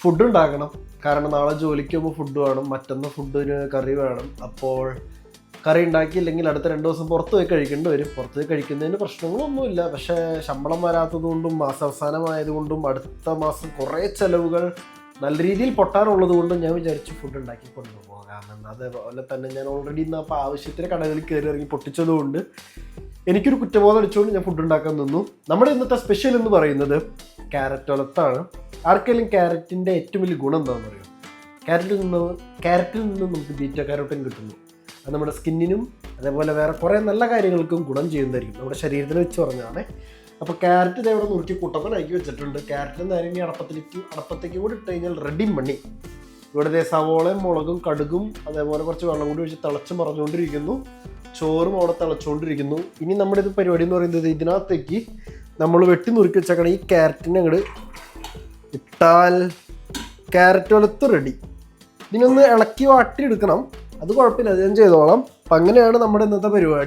Food ഉണ്ടാക്കണം. കാരണം നാളെ ജോലിക്ക് പോകുമ്പോൾ ഫുഡ് വേണം മറ്റന്ന് ഫുഡിന് കറി വേണം. അപ്പോൾ കറി ഉണ്ടാക്കിയില്ലെങ്കിൽ അടുത്ത രണ്ട് ദിവസം പുറത്ത് പോയി കഴിക്കേണ്ടി വരും. പുറത്ത് പോയി കഴിക്കുന്നതിന് പ്രശ്നങ്ങളൊന്നുമില്ല. പക്ഷേ ശമ്പളം വരാത്തതുകൊണ്ടും മാസാവസാനമായതുകൊണ്ടും അടുത്ത മാസം കുറേ ചിലവുകൾ നല്ല രീതിയിൽ പൊട്ടാനുള്ളത് കൊണ്ടും ഞാൻ വിചാരിച്ചു ഫുഡ് ഉണ്ടാക്കി കൊണ്ടുപോകാമെന്ന്. അതേപോലെ തന്നെ ഞാൻ ഓൾറെഡി ഇന്ന് അപ്പോൾ ആവശ്യത്തിന് കടകളിൽ കയറി ഇറങ്ങി പൊട്ടിച്ചതുകൊണ്ട് എനിക്കൊരു കുറ്റബോധം അടിച്ചുകൊണ്ട് ഞാൻ ഫുഡ് ഉണ്ടാക്കാൻ നിന്നു. നമ്മുടെ ഇന്നത്തെ സ്പെഷ്യൽ എന്ന് പറയുന്നത് ക്യാരറ്റ് ഒലത്താണ്. ആർക്കെങ്കിലും ക്യാരറ്റിന്റെ ഏറ്റവും വലിയ ഗുണം എന്താണെന്ന് അറിയാം? ക്യാരറ്റിൽ നിന്ന് ക്യാരറ്റിൽ നിന്ന് നമുക്ക് ബീറ്റ കാരോട്ടിൻ കിട്ടുന്നു. അത് നമ്മുടെ സ്കിന്നിനും അതേപോലെ വേറെ കുറേ നല്ല കാര്യങ്ങൾക്കും ഗുണം ചെയ്യുന്നതായിരിക്കും. നമ്മുടെ ശരീരത്തിന് വെച്ച് പറഞ്ഞതാണ്. അപ്പോൾ ക്യാരറ്റ് ഇതേ ഇവിടെ നുറുക്കി കൂട്ടപ്പനാക്കി വെച്ചിട്ടുണ്ട്. ക്യാരറ്റ് നേരെ ഇനി അടപ്പത്തിലേക്ക് അടപ്പത്തേക്ക് കൂടി ഇട്ട് കഴിഞ്ഞാൽ റെഡി മണി ഇവിടെ ദേ സവോളയും മുളകും കടുകും അതേപോലെ കുറച്ച് വെള്ളം കൂടി ഒഴിച്ച് തിളച്ച് മറഞ്ഞുകൊണ്ടിരിക്കുന്നു. ചോറും അവിടെ തിളച്ചുകൊണ്ടിരിക്കുന്നു. ഇനി നമ്മുടെ ഇത് പരിപാടി എന്ന് പറയുന്നത് ഇതിനകത്തേക്ക് നമ്മൾ വെട്ടി നുറുക്കി വെച്ചേക്കണ ഈ ക്യാരറ്റിനെ അങ്ങോട്ട് ഇട്ടാൽ ക്യാരറ്റ് വലത്ത് റെഡി ഇതിനൊന്ന് ഇളക്കി വാട്ടി എടുക്കണം അത് കുഴപ്പമില്ല അത് ഞാൻ ചെയ്തോളാം. അപ്പം അങ്ങനെയാണ് നമ്മുടെ ഇന്നത്തെ പരിപാടി.